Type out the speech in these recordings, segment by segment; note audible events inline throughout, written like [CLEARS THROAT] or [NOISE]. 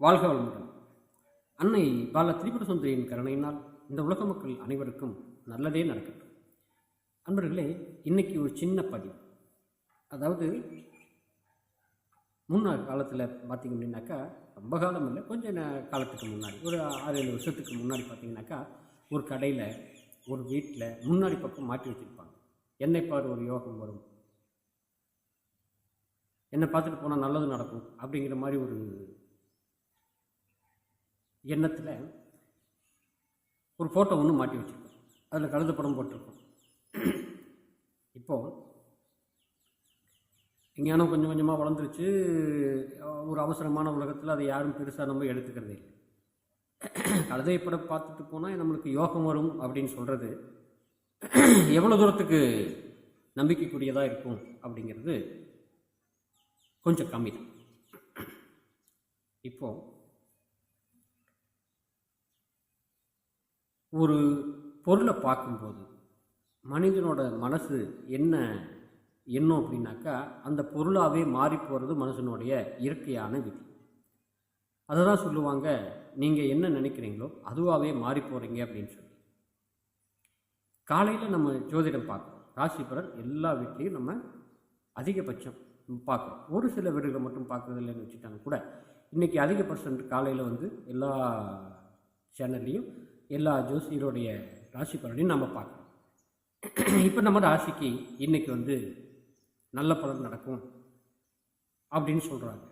வாழ்க வளமுடன். அன்னை பால திரிபுர சுந்தரியின் கருணையினால் இந்த உலக மக்கள் அனைவருக்கும் நல்லதே நடக்கட்டும். அன்பர்களே இன்னைக்கு ஒரு சின்ன பதிவு. அதாவது முன்னாள் காலத்தில் பார்த்திங்க அப்படின்னாக்கா ரொம்ப காலம் இல்லை கொஞ்சம் காலத்துக்கு முன்னாடி ஒரு ஆறு ஏழு வருஷத்துக்கு முன்னாடி பார்த்தீங்கன்னாக்கா ஒரு கடையில் ஒரு வீட்டில் முன்னாடி பக்கம் மாட்டி வச்சுருப்பாங்க. என்னை பாரு ஒரு யோகம் வரும். என்னை பார்த்துட்டு போனால் நல்லது நடக்கும் அப்படிங்கிற மாதிரி ஒரு எண்ணத்தில் ஒரு ஃபோட்டோ ஒன்று மாட்டி வச்சுருக்கோம். அதில் கழுத படம் போட்டிருக்கோம். இப்போது விஞ்ஞானம் கொஞ்சம் கொஞ்சமாக வளர்ந்துருச்சு. ஒரு அவசரமான உலகத்தில் அதை யாரும் பெருசாக நம்ம எடுத்துக்கிறதே இல்லை. கழுதை படம் பார்த்துட்டு போனால் நம்மளுக்கு யோகம் வரும் அப்படின்னு சொல்கிறது எவ்வளோ தூரத்துக்கு நம்பிக்கைக்குரியதாக இருக்கும் அப்படிங்கிறது கொஞ்சம் கம்மி தான். இப்போது ஒரு பொருளை பார்க்கும்போது மனிதனோட மனசு என்ன எண்ணம் அப்படின்னாக்கா அந்த பொருளாகவே மாறி போகிறது மனுஷனுடைய இயற்கையான விதி. அதை தான் சொல்லுவாங்க நீங்கள் என்ன நினைக்கிறீங்களோ அதுவாகவே மாறி போகிறீங்க அப்படின்னு சொல்லி. காலையில் நம்ம ஜோதிடம் பார்க்குறோம். ராசி பலன் எல்லா வீட்லேயும் நம்ம அதிகபட்சம் பார்க்குறோம். ஒரு சில வீடுகளை மட்டும் பார்க்குறது இல்லைன்னு வச்சுட்டாங்க கூட இன்றைக்கி அதிக பர்சன்ட் காலையில் வந்து எல்லா சேனல்லையும் எல்லா ஜோசியருடைய ராசி பலனையும் நம்ம பார்க்கணும். இப்போ நம்ம ராசிக்கு இன்றைக்கி வந்து நல்ல பலன் நடக்கும் அப்படின்னு சொல்கிறாங்க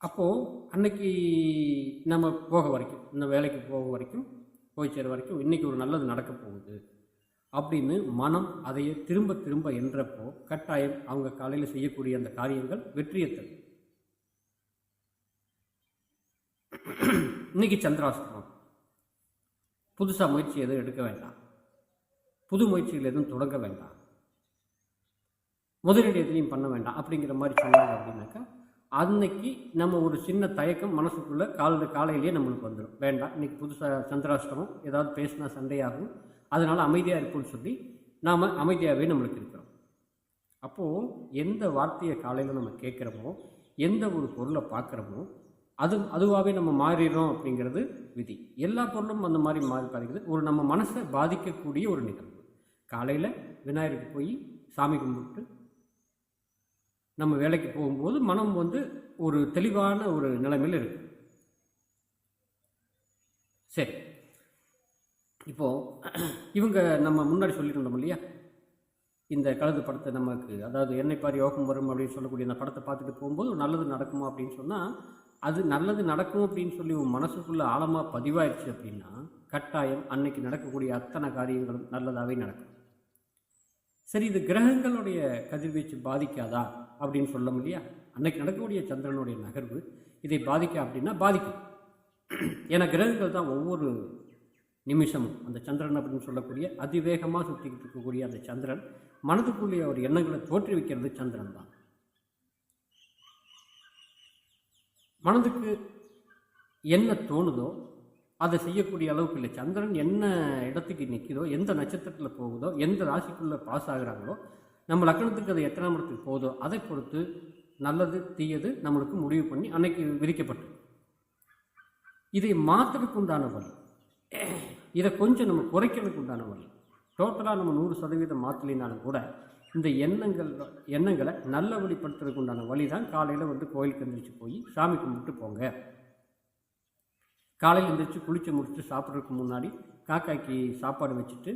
அப்போது அன்னைக்கு நம்ம போக வரைக்கும் இந்த வேலைக்கு போக வரைக்கும் போய் சேர வரைக்கும் இன்றைக்கி ஒரு நல்லது நடக்க போகுது அப்படின்னு மனம் அதையே திரும்ப திரும்ப என்றப்போ கட்டாயம் அவங்க காலையில் செய்யக்கூடிய அந்த காரியங்கள் வெற்றியை தரும். இன்னைக்கு சந்திராசிரமம் புதுசாக முயற்சி எதுவும் எடுக்க வேண்டாம். புது முயற்சிகள் எதுவும் தொடங்க வேண்டாம். முதலீடு எதையும் பண்ண வேண்டாம் அப்படிங்கிற மாதிரி சொன்னாங்க அப்படின்னாக்கா அன்னைக்கு நம்ம ஒரு சின்ன தயக்கம் மனசுக்குள்ளே கால காலையிலேயே நம்மளுக்கு வந்துடும் வேண்டாம் இன்றைக்கி புதுசாக சந்திராஷ்டமம் ஏதாவது பேசினா சண்டையாகும். அதனால் அமைதியாக இருக்கும்னு சொல்லி நாம் அமைதியாகவே நம்மளுக்கு இருக்கிறோம். அப்போது எந்த வார்த்தையை காலையில் நம்ம கேட்குறோமோ எந்த ஒரு பொருளை பார்க்குறோமோ அது அதுவாகவே நம்ம மாறிடும் அப்படிங்கிறது விதி. எல்லா பொருளும் அந்த மாதிரி மாறி பாதிக்குது. ஒரு நம்ம மனசை பாதிக்கக்கூடிய ஒரு நிகழ்வு. காலையில் விநாயகருக்கு போய் சாமி கும்பிட்டு நம்ம வேலைக்கு போகும்போது மனம் வந்து ஒரு தெளிவான ஒரு நிலைமையில் இருக்கு. சரி. இப்போது இவங்க நம்ம முன்னாடி சொல்லியிருந்தோம் இல்லையா? இந்த கழுது படத்தை நமக்கு அதாவது என்னை பாரு யோகம் வரும் அப்படின்னு சொல்லக்கூடிய அந்த படத்தை பார்த்துட்டு போகும்போது நல்லது நடக்குமா அப்படின்னு சொன்னால் அது நல்லது நடக்கும் அப்படின்னு சொல்லி உன் மனசுக்குள்ளே ஆழமாக பதிவாயிடுச்சு அப்படின்னா கட்டாயம் அன்னைக்கு நடக்கக்கூடிய அத்தனை காரியங்களும் நல்லதாகவே நடக்கும். சரி இது கிரகங்களுடைய கதிர்வீச்சு பாதிக்காதா அப்படின்னு சொல்ல முடியா அன்னைக்கு நடக்கக்கூடிய சந்திரனுடைய நகர்வு இதை பாதிக்கா அப்படின்னா பாதிக்கும். ஏன்னா கிரகங்கள் தான் ஒவ்வொரு நிமிஷமும் அந்த சந்திரன் அப்படின்னு சொல்லக்கூடிய அதிவேகமாக சுற்றிக்கிட்டு இருக்கக்கூடிய அந்த சந்திரன் மனதுக்குள்ளே ஒரு எண்ணங்களை தோற்றுவிக்கிறது சந்திரன் தான். மனதுக்கு என்ன தோணுதோ அதை செய்யக்கூடிய அளவுக்கு இல்லை. சந்திரன் என்ன இடத்துக்கு நிற்குதோ எந்த நட்சத்திரத்தில் போகுதோ எந்த ராசிக்குள்ளே பாஸ் ஆகுறாங்களோ நம்ம லக்கணத்துக்கு அது எத்தனாம் இடத்துக்கு போகுதோ அதை பொறுத்து நல்லது தீயது நம்மளுக்கு முடிவு பண்ணி அன்னைக்கு விதிக்கப்பட்டு இதை மாற்றுறதுக்கு உண்டான வழி இதை கொஞ்சம் நம்ம குறைக்கிறதுக்கு உண்டான வழி டோட்டலாக நம்ம நூறு சதவீதம் மாற்றலினாலும் கூட இந்த எண்ணங்கள் எண்ணங்களை நல்ல வழிப்படுத்துறதுக்கு உண்டான வழி தான் காலையில் வந்து கோயிலுக்கு எந்திரிச்சு போய் சாமி கும்பிட்டு போங்க. காலையில் எந்திரிச்சு குளிச்சு முடிச்சுட்டு சாப்பிட்றதுக்கு முன்னாடி காக்காய்க்கு சாப்பாடு வச்சுட்டு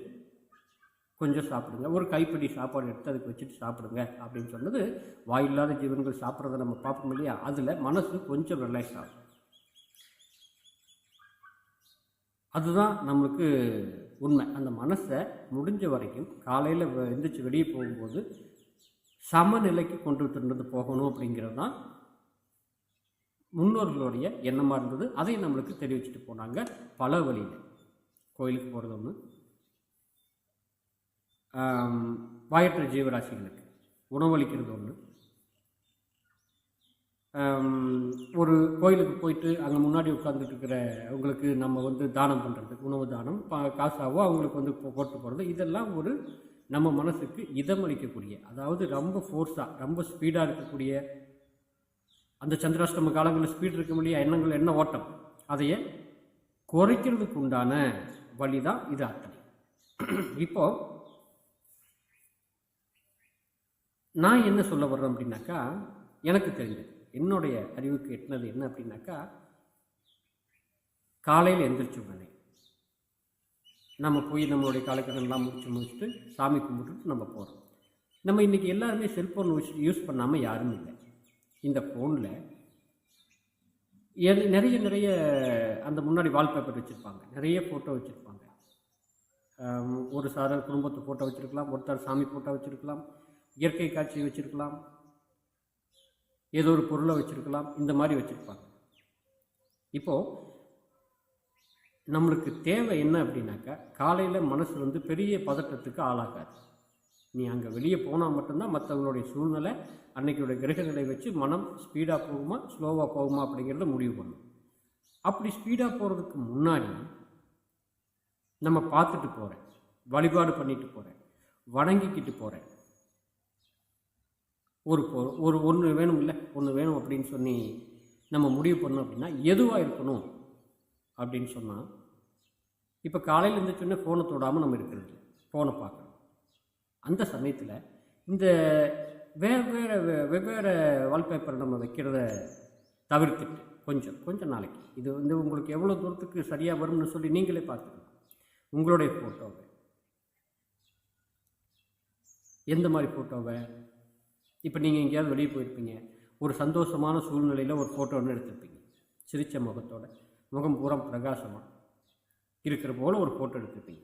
கொஞ்சம் சாப்பிடுங்க. ஒரு கைப்பிடி சாப்பாடு எடுத்து அதுக்கு வச்சுட்டு சாப்பிடுங்க அப்படின்னு சொன்னது வாயில்லாத ஜீவன்கள் சாப்பிட்றத நம்ம பார்ப்போம் இல்லையா? அதில் மனசு கொஞ்சம் ரிலாக்ஸ் ஆகும். அதுதான் நம்மளுக்கு உண்மை. அந்த மனசை முடிஞ்ச வரைக்கும் காலையில் எழுந்திரிச்சு வெளியே போகும்போது சமநிலைக்கு கொண்டு திருந்தது போகணும் அப்படிங்கிறது தான் முன்னோர்களுடைய எண்ணமாக இருந்தது. அதை நம்மளுக்கு தெரிவிச்சுட்டு போனாங்க பல வழியில். கோயிலுக்கு போகிறது ஒன்று வாயற்ற ஜீவராசிகளுக்கு உணவளிக்கிறது ஒன்று ஒரு கோயிலுக்கு போயிட்டு அங்கே முன்னாடி உட்காந்துட்டு இருக்கிற அவங்களுக்கு நம்ம வந்து தானம் பண்ணுறது உணவு தானம் பா- காசாவோ அவங்களுக்கு வந்து போட்டு போகிறது இதெல்லாம் ஒரு நம்ம மனசுக்கு இதமளிக்கக்கூடிய அதாவது ரொம்ப ஃபோர்ஸாக ரொம்ப ஸ்பீடாக இருக்கக்கூடிய அந்த சந்திராஷ்டம காலங்களில் ஸ்பீட் இருக்க முடியாது எண்ணங்கள் என்ன ஓட்டம் அதையே குறைக்கிறதுக்கு உண்டான வழி தான் இது அத்தனை. இப்போ நான் என்ன சொல்ல வர்றேன் அப்படின்னாக்கா எனக்கு தெரிஞ்சது. என்னுடைய அறிவுக்கு எட்டினது என்ன அப்படின்னாக்கா காலையில் எந்திரிச்ச உடனே நம்ம போய் நம்மளுடைய காலக்கடன்லாம் முடிச்சு முடிச்சுட்டு சாமி கும்பிட்டுட்டு நம்ம போகிறோம் நம்ம இன்றைக்கி எல்லாருமே செல்ஃபோன் யூஸ் யூஸ் பண்ணாமல் யாரும் இல்லை. இந்த ஃபோனில் நிறைய நிறைய அந்த முன்னாடி வால்பேப்பர் வச்சுருப்பாங்க. நிறைய ஃபோட்டோ வச்சுருப்பாங்க. ஒரு சார குடும்பத்து ஃபோட்டோ வச்சுருக்கலாம் ஒருத்தர் சாமி ஃபோட்டோ வச்சுருக்கலாம் இயற்கை காட்சி வச்சுருக்கலாம் ஏதோ ஒரு பொருளை வச்சுருக்கலாம் இந்த மாதிரி வச்சுருப்பாங்க. இப்போது நம்மளுக்கு தேவை என்ன அப்படின்னாக்கா காலையில் மனசு வந்து பெரிய பதட்டத்துக்கு ஆளாகாது. நீ அங்கே வெளியே போனால் மட்டும்தான் மற்றவங்களுடைய சூழ்நிலை அன்னைக்குடைய கிரகங்களை வச்சு மனம் ஸ்பீடாக போகுமா ஸ்லோவாக போகுமா அப்படிங்கிறத முடிவு பண்ணும். அப்படி ஸ்பீடாக போகிறதுக்கு முன்னாடி நம்ம பார்த்துட்டு போகிறேன் வழிபாடு பண்ணிட்டு போகிறேன் வணங்கிக்கிட்டு போகிறேன் ஒரு பொ ஒரு ஒன்று வேணும் இல்லை ஒன்று வேணும் அப்படின்னு சொல்லி நம்ம முடிவு பண்ணோம் அப்படின்னா எதுவாக இருக்கணும் அப்படின்னு சொன்னால் இப்போ காலையில் இருந்துச்சுன்னே ஃபோனை தொடாமல் நம்ம இருக்கிறது ஃபோனை பார்க்குறோம் அந்த சமயத்தில் இந்த வெவ்வேறு வெவ்வேறு வால்பேப்பர் நம்ம வைக்கிறத தவிர்த்துட்டு கொஞ்சம் கொஞ்சம் நாளைக்கு இது வந்து உங்களுக்கு எவ்வளோ தூரத்துக்கு சரியாக வரும்னு சொல்லி நீங்களே பார்த்துக்கலாம் உங்களுடைய ஃபோட்டோவை எந்த மாதிரி ஃபோட்டோவை இப்போ நீங்கள் எங்கேயாவது வெளியே போயிருப்பீங்க. ஒரு சந்தோஷமான சூழ்நிலையில் ஒரு ஃபோட்டோ ஒன்று எடுத்திருப்பீங்க. சிரித்த முகத்தோட முகம் பூரா பிரகாசமாக இருக்கிற போல் ஒரு ஃபோட்டோ எடுத்திருப்பீங்க.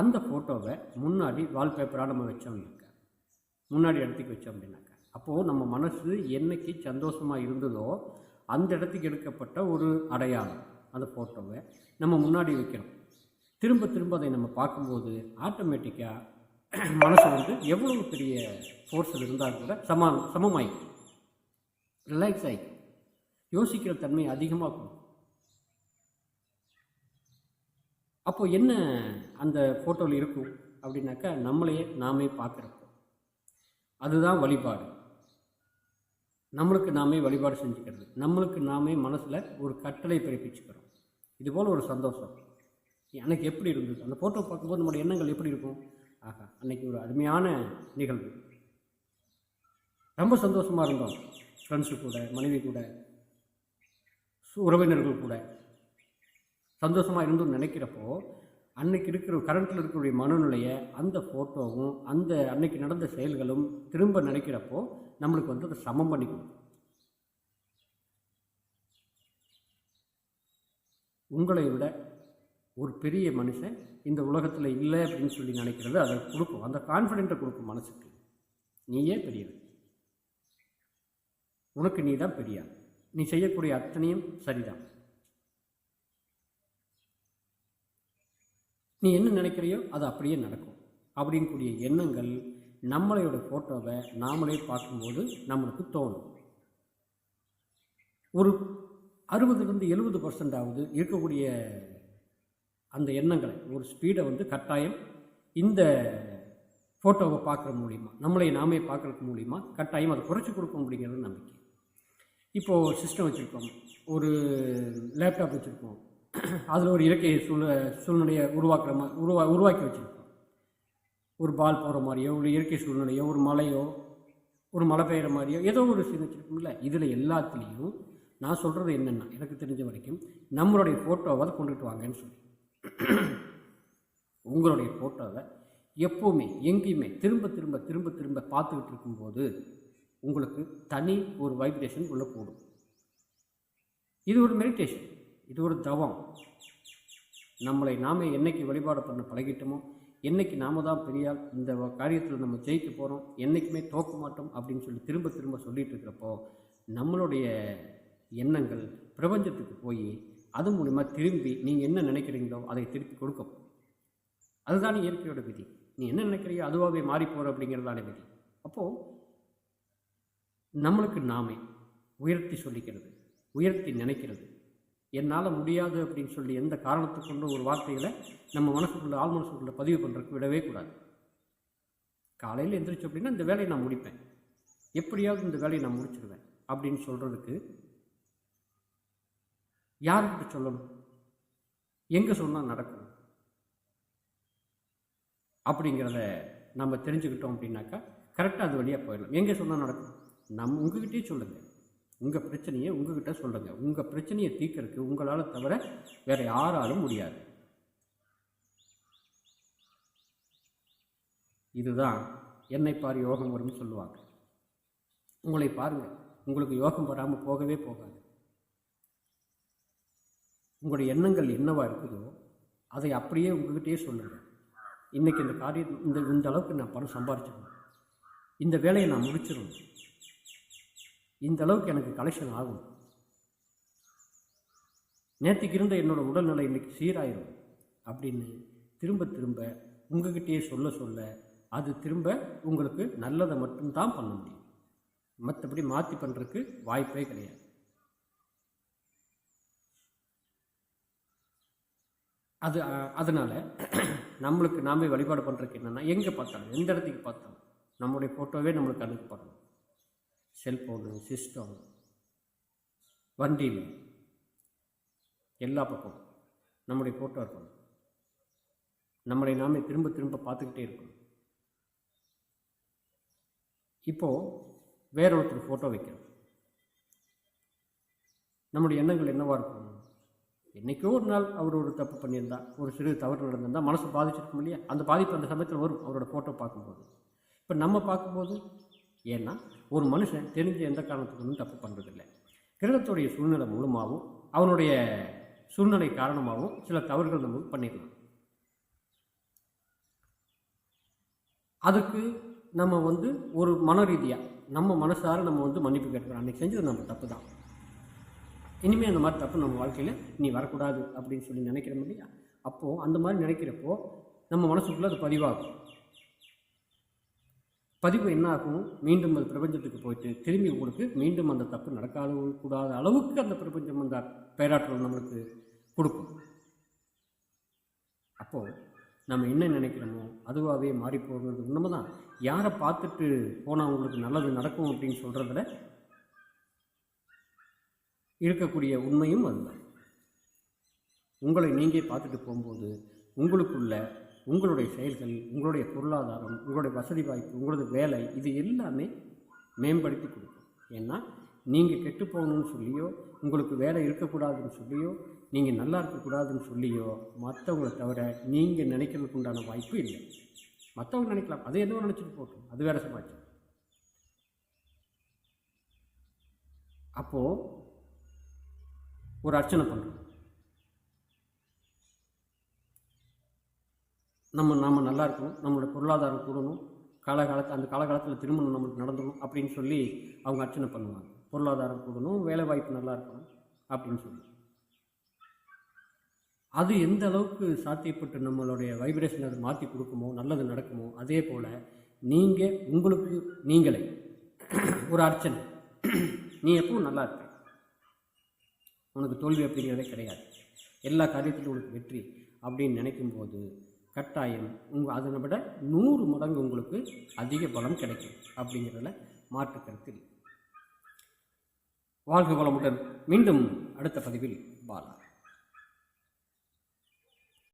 அந்த ஃபோட்டோவை முன்னாடி வால்பேப்பராக நம்ம வச்சோம் இருக்க முன்னாடி இடத்துக்கு வச்சோம் அப்படின்னாக்கா அப்போது நம்ம மனசு என்னைக்கு சந்தோஷமாக இருந்ததோ அந்த இடத்துக்கு எடுக்கப்பட்ட ஒரு அடையாளம். அந்த ஃபோட்டோவை நம்ம முன்னாடி வைக்கிறோம். திரும்ப திரும்ப அதை நம்ம பார்க்கும்போது ஆட்டோமேட்டிக்காக [CLEARS THROAT] மனசு வந்து எவ்வளவு பெரிய ஃபோர்ஸில் இருந்தால் கூட சம சமமாயிக்கும் ரிலாக்ஸ் ஆகிக்கும் யோசிக்கிற தன்மை அதிகமாகும் அப்போது என்ன அந்த ஃபோட்டோவில் இருக்கும் அப்படின்னாக்கா நம்மளையே நாமே பார்க்குறப்போ. அதுதான் வழிபாடு. நம்மளுக்கு நாமே வழிபாடு செஞ்சுக்கிறது. நம்மளுக்கு நாமே மனசில் ஒரு கட்டளை பிறப்பிச்சுக்கிறோம். இதுபோல் ஒரு சந்தோஷம். எனக்கு எப்படி இருந்தது? அந்த ஃபோட்டோ பார்க்கும்போது நம்மளோட எண்ணங்கள் எப்படி இருக்கும்? ஆஹா அன்னைக்கு ஒரு அருமையான நிகழ்வு. ரொம்ப சந்தோஷமாக இருந்தோம். ஃப்ரெண்ட்ஸு கூட மனைவி கூட உறவினர்கள் கூட. சந்தோஷமாக இருந்தும் நினைக்கிறப்போ அன்னைக்கு இருக்கிற கரண்ட்டில் இருக்கக்கூடிய மனநிலையை அந்த ஃபோட்டோவும் அந்த அன்னைக்கு நடந்த செயல்களும் திரும்ப நினைக்கிறப்போ நம்மளுக்கு வந்து அதை சமம் பண்ணி கொடுக்கும். உங்களை விட ஒரு பெரிய மனுஷன் இந்த உலகத்தில் இல்லை அப்படின்னு சொல்லி நினைக்கிறது அதை கொடுக்கும். அந்த கான்ஃபிடென்ட்டை கொடுக்கும் மனசுக்கு. நீயே பெரியவன். உனக்கு நீ தான் பெரியார் நீ செய்யக்கூடிய அத்தனையும் சரிதான். நீ என்ன நினைக்கிறியோ அது அப்படியே நடக்கும். அப்படின்னு கூடிய எண்ணங்கள் நம்மளையோட ஃபோட்டோவை நாமளே பார்க்கும்போது நம்மளுக்கு தோணும். ஒரு அறுபதுலேருந்து எழுபது பர்சன்டாவது இருக்கக்கூடிய அந்த எண்ணங்களை ஒரு ஸ்பீடை வந்து கட்டாயம் இந்த ஃபோட்டோவை பார்க்குற மூலிமா நம்மளை நாமே பார்க்குறது மூலிமா கட்டாயம் அதை குறைச்சி கொடுக்கும் அப்படிங்கிறது நம்பிக்கை. இப்போது சிஸ்டம் வச்சுருக்கோம் ஒரு லேப்டாப் வச்சுருக்கோம். அதில் ஒரு இயற்கை சூழ சூழ்நிலையை உருவாக்குற மாதிரி உருவா உருவாக்கி வச்சுருக்கோம். ஒரு பால் போகிற மாதிரியோ ஒரு இயற்கை சூழ்நிலையோ ஒரு மலையோ ஒரு மழை பெய்கிற மாதிரியோ ஏதோ ஒரு சீன் வச்சுருக்கோம்ல இதில் எல்லாத்துலேயும் நான் சொல்கிறது என்னென்னா எனக்கு தெரிஞ்ச வரைக்கும் நம்மளுடைய ஃபோட்டோவை கொண்டுட்டு வாங்கன்னு சொல்லி. உங்களுடைய ஃபோட்டோவை எப்போவுமே எங்கேயுமே திரும்ப திரும்ப திரும்ப திரும்ப பார்த்துக்கிட்டு இருக்கும்போது உங்களுக்கு தனி ஒரு வைப்ரேஷன் உள்ளே போடும். இது ஒரு மெடிடேஷன் இது ஒரு தவம். நம்மளை நாமே என்னைக்கு வழிபாடு பண்ண பழகிட்டோமோ என்னைக்கு நாம தான் பெரியால் இந்த காரியத்தில் நம்ம ஜெயிக்க போகிறோம் என்றைக்குமே தோக்க மாட்டோம் அப்படின்னு சொல்லி திரும்ப திரும்ப சொல்லிகிட்டு இருக்கிறப்போ நம்மளுடைய எண்ணங்கள் பிரபஞ்சத்துக்கு போய் அது மூலிமா திரும்பி நீங்கள் என்ன நினைக்கிறீங்களோ அதை திருப்பி கொடுக்கும். அதுதான் இயற்கையோட விதி. நீ என்ன நினைக்கிறியோ அதுவாகவே மாறி போகிற அப்படிங்கிறதான விதி. அப்போது நம்மளுக்கு நாமே உயர்த்தி சொல்லிக்கிறது உயர்த்தி நினைக்கிறது. என்னால் முடியாது அப்படின்னு சொல்லி எந்த காரணத்தை கொண்டு ஒரு வார்த்தைகளை நம்ம மனசுக்குள்ளே ஆள் மனசுக்குள்ளே பதிவு பண்ணுறதுக்கு விடவே கூடாது. காலையில் எந்திரிச்சு அப்படின்னா இந்த வேலையை நான் முடிப்பேன். எப்படியாவது இந்த வேலையை நான் முடிச்சிடுவேன் அப்படின்னு சொல்கிறதுக்கு யார்கிட்ட சொல்லணும்? எங்கே சொன்னால் நடக்கும்? அப்படிங்கிறத நம்ம தெரிஞ்சுக்கிட்டோம் அப்படின்னாக்கா கரெக்டாக அது வழியாக போயிடலாம். எங்கே சொன்னால் நடக்கும்? நம்ம உங்ககிட்டயே சொல்லுங்கள் உங்கள் பிரச்சனையை உங்ககிட்ட சொல்லுங்கள் உங்கள் பிரச்சனையை தீர்க்கறதுக்கு உங்களால் தவிர வேறு யாராலும் முடியாது. இதுதான் என்னை பார் யோகம் வரும்னு சொல்லுவாங்க. உங்களை பாருங்கள் உங்களுக்கு யோகம் வராமல் போகவே போகாது. உங்களுடைய எண்ணங்கள் என்னவா இருக்குதோ அதை அப்படியே உங்ககிட்டயே சொல்லுங்கள் இன்றைக்கி இந்த காரியம் இந்த இந்த அளவுக்கு நான் பணம் சம்பாரிச்சிடணும் இந்த வேலையை நான் முடிச்சிடணும் இந்த அளவுக்கு எனக்கு கலெக்ஷன் ஆகும். நேற்றுக்கு இருந்த என்னோட உடல்நிலை இன்றைக்கி சீராயிரும் அப்படின்னு திரும்ப திரும்ப உங்ககிட்டயே சொல்ல சொல்ல அது திரும்ப உங்களுக்கு நல்லதை மட்டும்தான் பண்ண முடியும். மற்றபடி மாற்றி பண்ணுறதுக்கு வாய்ப்பே கிடையாது. அது அதனால் நம்மளுக்கு நாமே வழிபாடு பண்ணுறதுக்கு என்னென்னா எங்கே பார்த்தாலும் எந்த இடத்துக்கு பார்த்தாலும் நம்முடைய ஃபோட்டோவே நம்மளுக்கு கண்ணுக்கு செல்ஃபோனு சிஸ்டம் வண்டியில் எல்லா பக்கமும் நம்முடைய ஃபோட்டோ இருக்கணும். நம்மளை நாமே திரும்ப திரும்ப பார்த்துக்கிட்டே இருக்கணும். இப்போது வேற ஒருத்தர் ஃபோட்டோ வைக்கிறோம் நம்முடைய எண்ணங்கள் என்னவாக இருக்கும்? என்றைக்கோ ஒரு நாள் அவர் ஒரு தப்பு பண்ணியிருந்தா ஒரு சிறு தவறு நடந்திருந்தா மனசு பாதிச்சிருக்கும் இல்லையா? அந்த பாதிப்பு அந்த சமயத்தில் வரும் அவரோட ஃபோட்டோ பார்க்கும்போது. இப்போ நம்ம பார்க்கும்போது ஏன்னா ஒரு மனுஷன் தெரிஞ்ச எந்த காரணத்துக்கும் தப்பு பண்ணுறதில்ல கிரகத்துடைய சூழ்நிலை மூலமாகவும் அவனுடைய சூழ்நிலை காரணமாகவும் சில தவறுகள் நம்ம பண்ணிக்கலாம். அதுக்கு நம்ம வந்து ஒரு மன ரீதியாக நம்ம மனசார நம்ம வந்து மன்னிப்பு கேட்கிறோம் அன்றைக்கி செஞ்சது நம்ம தப்பு தான். இனிமேல் அந்த மாதிரி தப்பு நம்ம வாழ்க்கையில் நீ வரக்கூடாது அப்படின்னு சொல்லி நினைக்கிறோம் இல்லையா? அப்போது அந்த மாதிரி நினைக்கிறப்போ நம்ம மனசுக்குள்ளே அது பதிவாகும். பதிவு என்ன ஆகும்? மீண்டும் அது பிரபஞ்சத்துக்கு போயிட்டு திரும்பி உங்களுக்கு மீண்டும் அந்த தப்பு நடக்காத கூடாத அளவுக்கு அந்த பிரபஞ்சம் அந்த பேராற்றல் நம்மளுக்கு கொடுக்கும். அப்போது நம்ம என்ன நினைக்கிறோமோ அதுவாகவே மாறி போகிறது உண்மை தான். யாரை பார்த்துட்டு போனால் உங்களுக்கு நல்லது நடக்கும் அப்படின்னு சொல்கிறதுல இருக்கக்கூடிய உண்மையும் அதுதான் உங்களை நீங்கள் பார்த்துட்டு போகும்போது உங்களுக்குள்ள உங்களுடைய செயல்கள் உங்களுடைய பொருளாதாரம் உங்களுடைய வசதி வாய்ப்பு உங்களது வேலை இது எல்லாமே மேம்படுத்தி கொடுக்கும். ஏன்னா நீங்கள் கெட்டு போகணும்னு சொல்லியோ உங்களுக்கு வேலை இருக்கக்கூடாதுன்னு சொல்லியோ நீங்கள் நல்லா இருக்கக்கூடாதுன்னு சொல்லியோ மற்றவங்களை தவிர நீங்கள் நினைக்கிறதுக்கு உண்டான வாய்ப்பு இல்லை. மற்றவங்க நினைக்கலாம். அதை என்னவோ நினச்சிட்டு போட்டோம் அது வேறு சமாச்சாரம். அப்போது ஒரு அர்ச்சனை பண்ணுறோம் நம்ம நாம் நல்லா இருக்கணும் நம்மளோட பொருளாதாரம் கூடணும் காலகாலத்து அந்த காலகாலத்தில் திருமணம் நம்மளுக்கு நடந்துடும் அப்படின்னு சொல்லி அவங்க அர்ச்சனை பண்ணுவாங்க. பொருளாதாரம் கூடணும் வேலைவாய்ப்பு நல்லா இருக்கணும் அப்படின்னு சொல்லி. அது எந்த அளவுக்கு சாத்தியப்பட்டு நம்மளுடைய வைப்ரேஷன் அதை மாற்றி கொடுக்குமோ நல்லது நடக்குமோ அதே போல் நீங்கள் உங்களுக்கு நீங்களே ஒரு அர்ச்சனை. நீ எப்பவும் நல்லா இருப்ப. உனக்கு தோல்வி அப்படிங்கிறதே கிடையாது. எல்லா காரியத்திலும் உனக்கு வெற்றி அப்படின்னு நினைக்கும்போது கட்டாயம் உங்கள் அதனை விட நூறு மடங்கு உங்களுக்கு அதிக பலம் கிடைக்கும் அப்படிங்கிறதுல மாற்று கருத்தில் வாழ்க வளமுடன். மீண்டும் அடுத்த பதிவில் பாலா